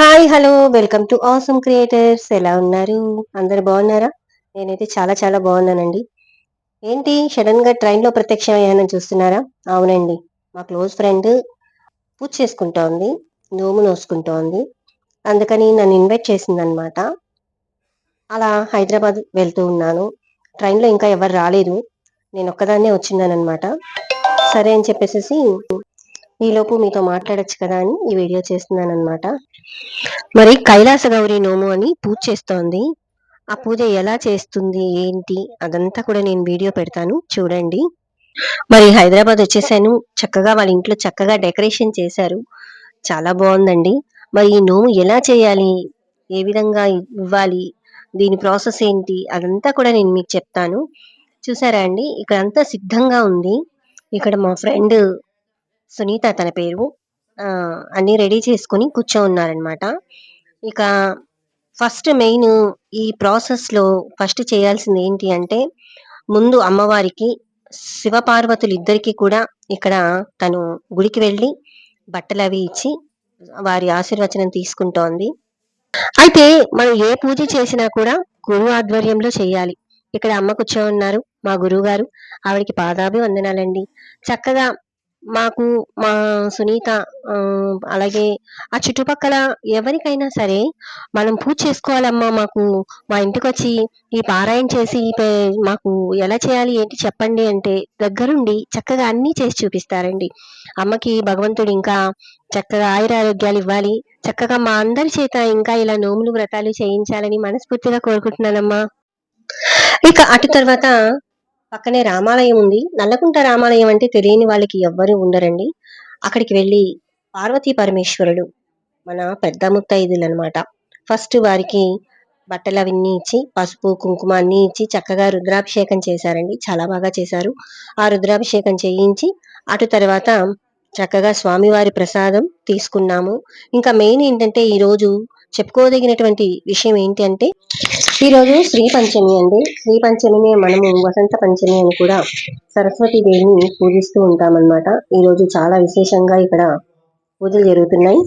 Hi hello welcome to awesome creators. ఎలా ఉన్నారు? అందరు బాగున్నారా? నేనైతే చాలా చాలా బాగున్నానండి. ఏంటి సడన్గా ట్రైన్ ప్రత్యక్షం అయ్యానని చూస్తున్నారా? అవునండి. మా క్లోజ్ ఫ్రెండ్ పూజ చేసుకుంటోంది నోము నోసుకుంటోంది అందుకని నన్ను ఇన్వైట్ చేసింది అనమాట అలా హైదరాబాద్ వెళ్తూ ఉన్నాను. ట్రైన్లో ఇంకా ఎవరు రాలేదు. నేను ఒక్కదాన్నే వచ్చిందనమాట సరే అని చెప్పేసి ఈలోపు మీతో మాట్లాడొచ్చు కదా అని ఈ వీడియో చేస్తున్నాను అనమాట మరి కైలాస గౌరి నోము అని పూజ చేస్తోంది. ఆ పూజ ఎలా చేస్తుంది ఏంటి అదంతా కూడా నేను వీడియో పెడతాను చూడండి. మరి హైదరాబాద్ వచ్చేసాను. చక్కగా వాళ్ళ ఇంట్లో చక్కగా డెకరేషన్ చేశారు. చాలా బాగుందండి. మరి ఈ నోము ఎలా చేయాలి ఏ విధంగా ఇవ్వాలి దీని ప్రాసెస్ ఏంటి అదంతా కూడా నేను మీకు చెప్తాను. చూసారా అండి? ఇక్కడ అంతా సిద్ధంగా ఉంది. ఇక్కడ మా ఫ్రెండ్ సునీత తన పేరు. అన్నీ అన్ని రెడీ చేసుకుని కూర్చో ఉన్నారనమాట ఇక ఫస్ట్ మెయిన్ ఈ ప్రాసెస్లో ఫస్ట్ చేయాల్సింది ఏంటి అంటే ముందు అమ్మవారికి శివపార్వతులు ఇద్దరికీ కూడా ఇక్కడ తను గుడికి వెళ్ళి బట్టలు అవి ఇచ్చి వారి ఆశీర్వచనం తీసుకుంటోంది. అయితే మనం ఏ పూజ చేసినా కూడా గురువు ఆధ్వర్యంలో చేయాలి. ఇక్కడ అమ్మ కూర్చో ఉన్నారు మా గురువు గారు ఆవిడకి పాదాభి వందనాలండి చక్కగా మాకు మా సునీత అలాగే ఆ చుట్టుపక్కల ఎవరికైనా సరే మనం పూజ చేసుకోవాలమ్మా మాకు మా ఇంటికి వచ్చి ఈ పారాయణ చేసి మాకు ఎలా చేయాలి ఏంటి చెప్పండి అంటే దగ్గరుండి చక్కగా అన్నీ చేసి చూపిస్తారండి. అమ్మకి భగవంతుడు ఇంకా చక్కగా ఆయురారోగ్యాలు ఇవ్వాలి. చక్కగా మా అందరి చేత ఇంకా ఇలా నోములు వ్రతాలు చేయించాలని మనస్ఫూర్తిగా కోరుకుంటున్నానమ్మా. ఇక అటు తర్వాత పక్కనే రామాలయం ఉంది. నల్లకుంట రామాలయం అంటే తెలియని వాళ్ళకి ఎవ్వరూ ఉండరండి. అక్కడికి వెళ్ళి పార్వతీ పరమేశ్వరుడు మన పెద్ద ముత్తైదులు అనమాట ఫస్ట్ వారికి బట్టలు అవన్నీ ఇచ్చి పసుపు కుంకుమ అన్ని ఇచ్చి చక్కగా రుద్రాభిషేకం చేశారండి. చాలా బాగా చేశారు. ఆ రుద్రాభిషేకం చేయించి అటు తర్వాత చక్కగా స్వామివారి ప్రసాదం తీసుకున్నాము. ఇంకా మెయిన్ ఏంటంటే ఈ రోజు చెప్పుకోదగినటువంటి విషయం ఏంటి అంటే ఈ రోజు శ్రీ పంచమి అండి. శ్రీ పంచమిని మనము వసంత పంచమి అని కూడా సరస్వతి దేవిని పూజిస్తూ ఉంటామన్నమాట. ఈరోజు చాలా విశేషంగా ఇక్కడ పూజలు జరుగుతున్నాయి.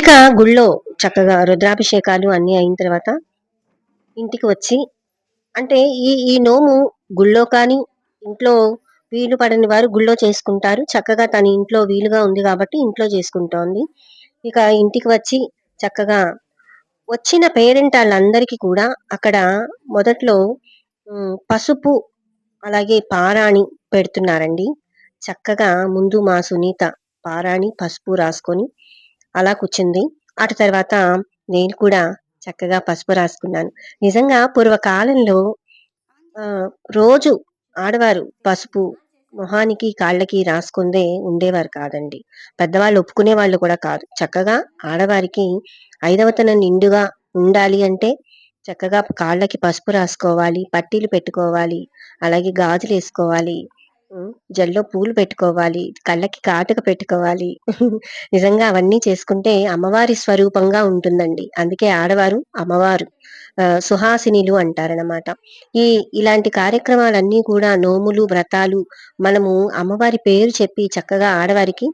ఇక గుళ్ళో చక్కగా రుద్రాభిషేకాలు అన్నీ అయిన తర్వాత ఇంటికి వచ్చి అంటే ఈ ఈ నోము గుళ్ళో కానీ ఇంట్లో వీలు పడని వారు గుళ్ళో చేసుకుంటారు. చక్కగా తన ఇంట్లో వీలుగా ఉంది కాబట్టి ఇంట్లో చేసుకుంటోంది. ఇక ఇంటికి వచ్చి చక్కగా వచ్చిన పేరెంట్ వాళ్ళందరికీ కూడా అక్కడ మొదట్లో పసుపు అలాగే పారాణి పెడుతున్నారండి. చక్కగా ముందు మా సునీత పారాణి పసుపు రాసుకొని అలా కూర్చుంది. అటు తర్వాత నేను కూడా చక్కగా పసుపు రాసుకున్నాను. నిజంగా పూర్వకాలంలో రోజు ఆడవారు పసుపు మొహానికి కాళ్ళకి రాసుకుందే ఉండేవారు కాదండి. పెద్దవాళ్ళు ఒప్పుకునే వాళ్ళు కూడా కాదు. చక్కగా ఆడవారికి ఐదవతనం నిండుగా ఉండాలి అంటే చక్కగా కాళ్ళకి పసుపు రాసుకోవాలి పట్టీలు పెట్టుకోవాలి అలాగే గాజులు వేసుకోవాలి జల్లో పూలు పెట్టుకోవాలి కళ్ళకి కాటుక పెట్టుకోవాలి. నిజంగా అవన్నీ చేసుకుంటే అమ్మవారి స్వరూపంగా ఉంటుందండి. అందుకే ఆడవారు అమ్మవారు సుహాసినిలు అంటారనమాట ఈ ఇలాంటి కార్యక్రమాలన్నీ కూడా నోములు వ్రతాలు మనము అమ్మవారి పేరు చెప్పి చక్కగా ఆడవారికి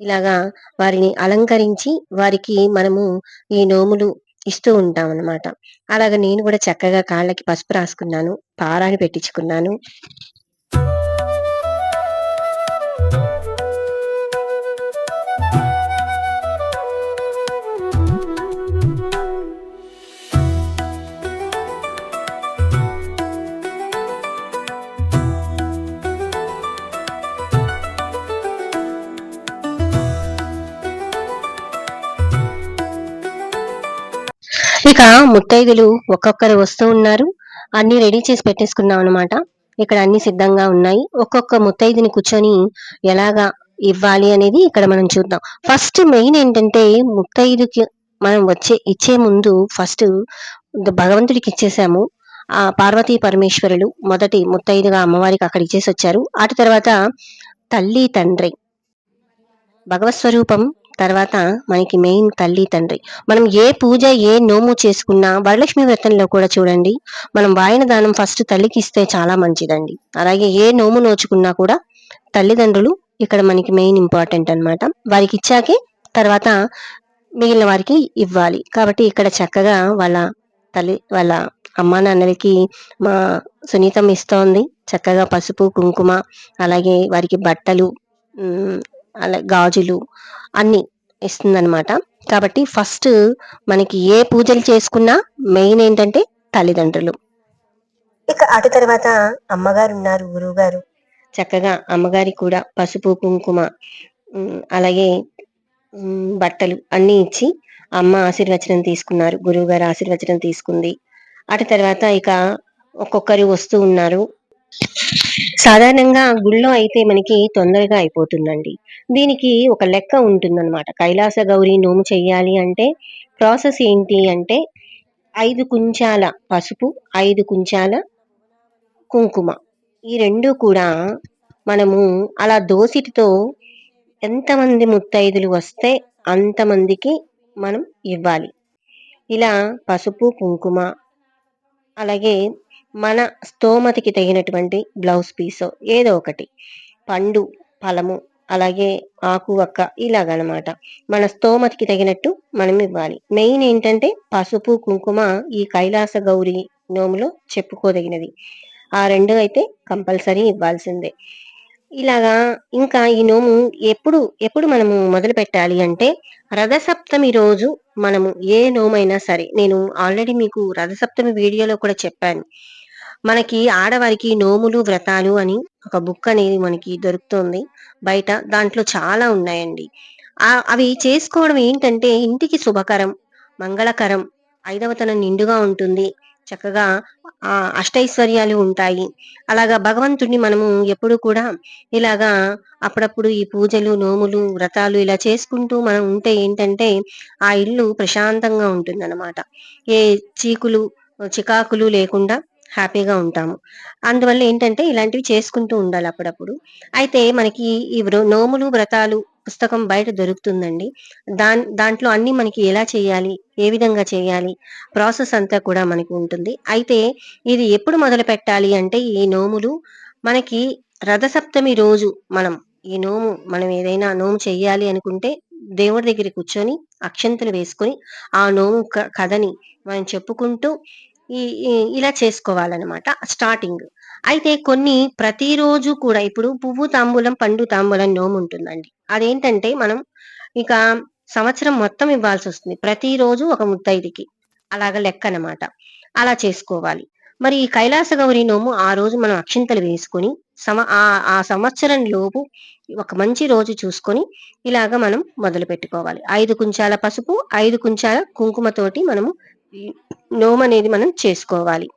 ఇలాగా వారిని అలంకరించి వారికి మనము ఈ నోములు ఇస్తూ ఉంటాం అన్నమాట అలాగ నేను కూడా చక్కగా కాళ్ళకి పసుపు రాసుకున్నాను పారాని పెట్టించుకున్నాను. ఇక ముత్తైదులు ఒక్కొక్కరు వస్తూ ఉన్నారు. అన్ని రెడీ చేసి పెట్టేసుకున్నాం అనమాట ఇక్కడ అన్ని సిద్ధంగా ఉన్నాయి. ఒక్కొక్క ముత్తైదుని కూర్చొని ఎలాగా ఇవ్వాలి అనేది ఇక్కడ మనం చూద్దాం. ఫస్ట్ మెయిన్ ఏంటంటే ముత్తైదుకి మనం వచ్చే ఇచ్చే ముందు ఫస్ట్ భగవంతుడికి ఇచ్చేసాము. ఆ పార్వతీ పరమేశ్వరులు మొదటి ముత్తైదుగా అమ్మవారికి అక్కడ ఇచ్చేసి వచ్చారు. అటు తర్వాత తల్లి తండ్రి. భగవత్ స్వరూపం తర్వాత మనకి మెయిన్ తల్లి తండ్రి. మనం ఏ పూజ ఏ నోము చేసుకున్నా వరలక్ష్మి వ్రతంలో కూడా చూడండి మనం వాయిన దానం ఫస్ట్ తల్లికి ఇస్తే చాలా మంచిదండి. అలాగే ఏ నోము నోచుకున్నా కూడా తల్లిదండ్రులు ఇక్కడ మనకి మెయిన్ ఇంపార్టెంట్ అన్నమాట. వారికి ఇచ్చాకే తర్వాత మిగిలిన వారికి ఇవ్వాలి. కాబట్టి ఇక్కడ చక్కగా వాళ్ళ తల్లి వాళ్ళ అమ్మా నాన్నలకి మా సునీతం ఇస్తోంది. చక్కగా పసుపు కుంకుమ అలాగే వారికి బట్టలు అలా గాజులు అన్ని ఇస్తుందన్నమాట. కాబట్టి ఫస్ట్ మనకి ఏ పూజలు చేసుకున్నా మెయిన్ ఏంటంటే తల్లిదండ్రులు. ఇక అటు తర్వాత అమ్మగారు ఉన్నారు గురువు గారు. చక్కగా అమ్మగారికి కూడా పసుపు కుంకుమ అలాగే బట్టలు అన్ని ఇచ్చి అమ్మ ఆశీర్వచనం తీసుకున్నారు గురువు గారు ఆశీర్వచనం తీసుకుంది. అటు తర్వాత ఇక ఒక్కొక్కరు వస్తూ ఉన్నారు. సాధారణంగా గుళ్ళో అయితే మనకి తొందరగా అయిపోతుందండి. దీనికి ఒక లెక్క ఉంటుందన్నమాట. కైలాస గౌరి నోము చెయ్యాలి అంటే ప్రాసెస్ ఏంటి అంటే ఐదు కుంచాల పసుపు ఐదు కుంచాల కుంకుమ. ఈ రెండు కూడా మనము అలా దోసిటితో ఎంతమంది ముత్తైదులు వస్తే అంతమందికి మనం ఇవ్వాలి. ఇలా పసుపు కుంకుమ అలాగే మన స్తోమతికి తగినటువంటి బ్లౌజ్ పీస్ ఏదో ఒకటి. పండు ఫలము అలాగే ఆకు వక్క ఇలాగనమాట. మన స్తోమతికి తగినట్టు మనం ఇవ్వాలి. మెయిన్ ఏంటంటే పసుపు కుంకుమ ఈ కైలాస గౌరి నోములో చెప్పుకోదగినది. ఆ రెండు అయితే కంపల్సరీ ఇవ్వాల్సిందే. ఇలాగా ఇంకా ఈ నోము ఎప్పుడు ఎప్పుడు మనము మొదలు పెట్టాలి అంటే రథసప్తమి రోజు మనము ఏ నోమైనా సరే నేను ఆల్రెడీ మీకు రథసప్తమి వీడియోలో కూడా చెప్పాను. మనకి ఆడవారికి నోములు వ్రతాలు అని ఒక బుక్ అనేది మనకి దొరుకుతుంది. బయట దాంట్లో చాలా ఉన్నాయండి. ఆ అవి చేసుకోవడం ఏంటంటే ఇంటికి శుభకరం మంగళకరం ఐదవతనం నిండుగా ఉంటుంది. చక్కగా ఆ అష్టైశ్వర్యాలు ఉంటాయి. అలాగా భగవంతుడిని మనము ఎప్పుడు కూడా ఇలాగా అప్పుడప్పుడు ఈ పూజలు నోములు వ్రతాలు ఇలా చేసుకుంటూ మనం ఉంటే ఏంటంటే ఆ ఇల్లు ప్రశాంతంగా ఉంటుందన్నమాట. ఏ చీకులు చికాకులు లేకుండా హ్యాపీగా ఉంటాము. అందువల్ల ఏంటంటే ఇలాంటివి చేసుకుంటూ ఉండాలి అప్పుడప్పుడు. అయితే మనకి ఈ నోములు వ్రతాలు పుస్తకం బయట దొరుకుతుందండి. దాన్ దాంట్లో అన్ని మనకి ఎలా చేయాలి ఏ విధంగా చేయాలి ప్రాసెస్ అంతా కూడా మనకి ఉంటుంది. అయితే ఇది ఎప్పుడు మొదలు పెట్టాలి అంటే ఈ నోములు మనకి రథసప్తమి రోజు మనం ఈ నోము మనం ఏదైనా నోము చెయ్యాలి అనుకుంటే దేవుడి దగ్గర కూర్చొని అక్షంతలు వేసుకొని ఆ నోము క- కథని మనం చెప్పుకుంటూ ఇలా చేసుకోవాలన్నమాట స్టార్టింగ్ అయితే కొన్ని ప్రతిరోజు కూడా ఇప్పుడు పువ్వు తాంబూలం పండు తాంబూలం నోము ఉంటుందండి. అదేంటంటే మనం ఇక సంవత్సరం మొత్తం ఇవ్వాల్సి వస్తుంది. ప్రతిరోజు ఒక ముత్తైదుకి. అలాగ లెక్క అనమాట అలా చేసుకోవాలి. మరి ఈ కైలాస గౌరి నోము ఆ రోజు మనం అక్షింతలు వేసుకొని సమ ఆ సంవత్సరం లోపు ఒక మంచి రోజు చూసుకొని ఇలాగ మనం మొదలు పెట్టుకోవాలి ఐదు కుంచాల పసుపు ఐదు కుంచాల కుంకుమతోటి మనము నోము అనేది మనం చేసుకోవాలి.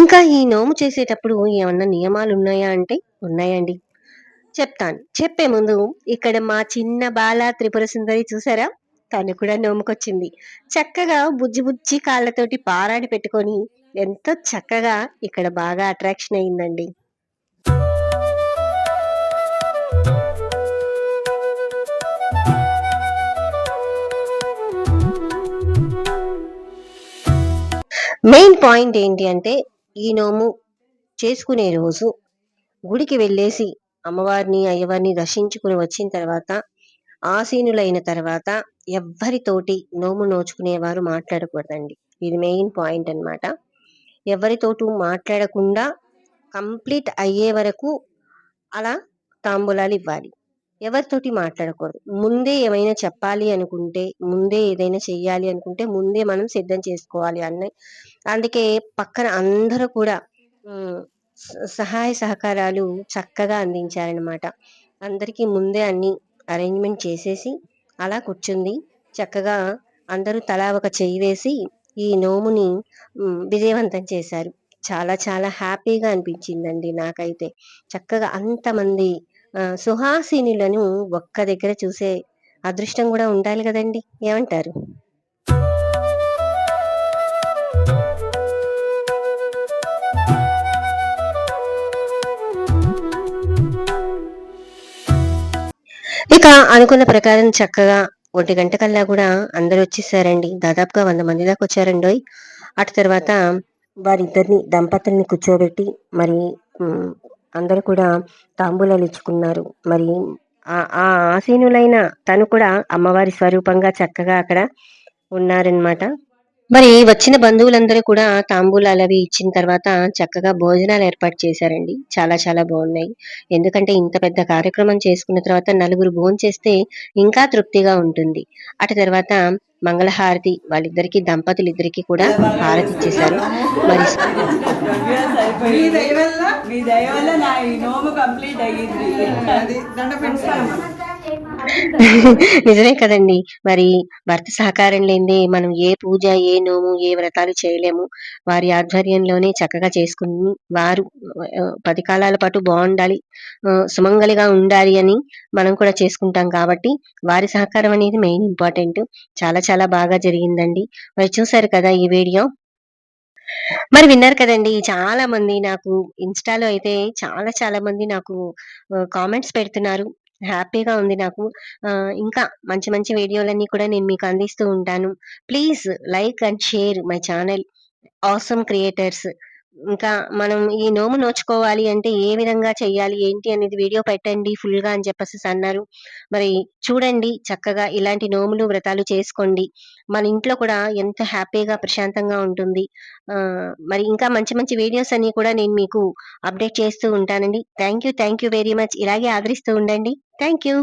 ఇంకా ఈ నోము చేసేటప్పుడు ఏమన్నా నియమాలు ఉన్నాయా అంటే ఉన్నాయండి. చెప్తాను. చెప్పే ముందు ఇక్కడ మా చిన్న బాల త్రిపుర సుందరి చూసారా? తను కూడా నోముకొచ్చింది. చక్కగా బుజ్జి బుజ్జి కాళ్ళతోటి పారాడి పెట్టుకొని ఎంతో చక్కగా ఇక్కడ బాగా అట్రాక్షన్ అయిందండి. మెయిన్ పాయింట్ ఏంటి అంటే ఈ నోము చేసుకునే రోజు గుడికి వెళ్ళేసి అమ్మవారిని అయ్యవారిని దర్శించుకుని వచ్చిన తర్వాత ఆసీనులైన తర్వాత ఎవ్వరితోటి నోము నోచుకునేవారు మాట్లాడకూడదండి. ఇది మెయిన్ పాయింట్ అన్నమాట. ఎవరితోటి మాట్లాడకుండా కంప్లీట్ అయ్యే వరకు అలా తాంబూలాలు ఇవ్వాలి. ఎవరితోటి మాట్లాడకూడదు. ముందే ఏమైనా చెప్పాలి అనుకుంటే ముందే ఏదైనా చెయ్యాలి అనుకుంటే ముందే మనం సిద్ధం చేసుకోవాలి అన్న అందుకే పక్కన అందరూ కూడా సహాయ సహకారాలు చక్కగా అందించారనమాట అందరికీ ముందే అన్ని అరేంజ్మెంట్ చేసేసి అలా కూర్చుంది. చక్కగా అందరూ తలా ఒక చెయ్యి వేసి ఈ నోముని విజయవంతం చేశారు. చాలా చాలా హ్యాపీగా అనిపించిందండి నాకైతే. చక్కగా అంతమంది సుహాసినులను ఒక్క దగ్గర చూసే అదృష్టం కూడా ఉండాలి కదండి. ఏమంటారు? ఇక అనుకున్న ప్రకారం చక్కగా ఒంటి గంట కల్లా కూడా అందరూ వచ్చేసారండి. దాదాపుగా వంద మంది దాకా వచ్చారండోయ్ అటు తర్వాత వారిద్దరిని దంపతుల్ని కూర్చోబెట్టి మరి అందరు అందరూ కూడా తాంబూలాలు ఇచ్చుకున్నారు. మరి ఆ ఆ ఆసీనులైన తను కూడా అమ్మవారి స్వరూపంగా చక్కగా అక్కడ ఉన్నారనమాట మరి వచ్చిన బంధువులందరూ కూడా తాంబూలాలు అవి ఇచ్చిన తర్వాత చక్కగా భోజనాలు ఏర్పాటు చేశారండి. చాలా చాలా బాగున్నాయి. ఎందుకంటే ఇంత పెద్ద కార్యక్రమం చేసుకున్న తర్వాత నలుగురు భోజనం చేస్తే ఇంకా తృప్తిగా ఉంటుంది. అటు తర్వాత మంగళహారతి వాళ్ళిద్దరికి దంపతులు ఇద్దరికి కూడా హారతి ఇచ్చేశారు. మరి మీ నా ఈ నోము కంప్లీట్ అయ్యింది. నిజమే కదండి. మరి భర్త సహకారం లేనిదే మనం ఏ పూజ ఏ నోము ఏ వ్రతాలు చేయలేము. వారి ఆధ్వర్యంలోనే చక్కగా చేసుకుని వారు పది కాలాల పాటు బాగుండాలి సుమంగలిగా ఉండాలి అని మనం కూడా చేసుకుంటాం కాబట్టి వారి సహకారం అనేది మెయిన్ ఇంపార్టెంట్. చాలా చాలా బాగా జరిగిందండి. మరి చూసారు కదా ఈ వీడియో? మరి విన్నారు కదండి. చాలా మంది నాకు ఇన్స్టాలో అయితే చాలా చాలా మంది నాకు కామెంట్స్ పెడుతున్నారు. హ్యాపీగా ఉంది నాకు. ఆ, ఇంకా మంచి మంచి వీడియోలన్నీ కూడా నేను మీకు అందిస్తూ ఉంటాను. Please like and share my channel. Awesome creators ఇంకా మనం ఈ నోము నోచుకోవాలి అంటే ఏ విధంగా చేయాలి ఏంటి అనేది వీడియో పెట్టండి ఫుల్గా అని చెప్పేసి అన్నారు మరి చూడండి చక్కగా ఇలాంటి నోములు వ్రతాలు చేసుకోండి. మన ఇంట్లో కూడా ఎంత హ్యాపీగా ప్రశాంతంగా ఉంటుంది. ఆ, మరి ఇంకా మంచి మంచి వీడియోస్ అన్ని కూడా నేను మీకు అప్డేట్ చేస్తూ ఉంటానండి. Thank you thank you very much. ఇలాగే ఆదరిస్తూ ఉండండి. Thank you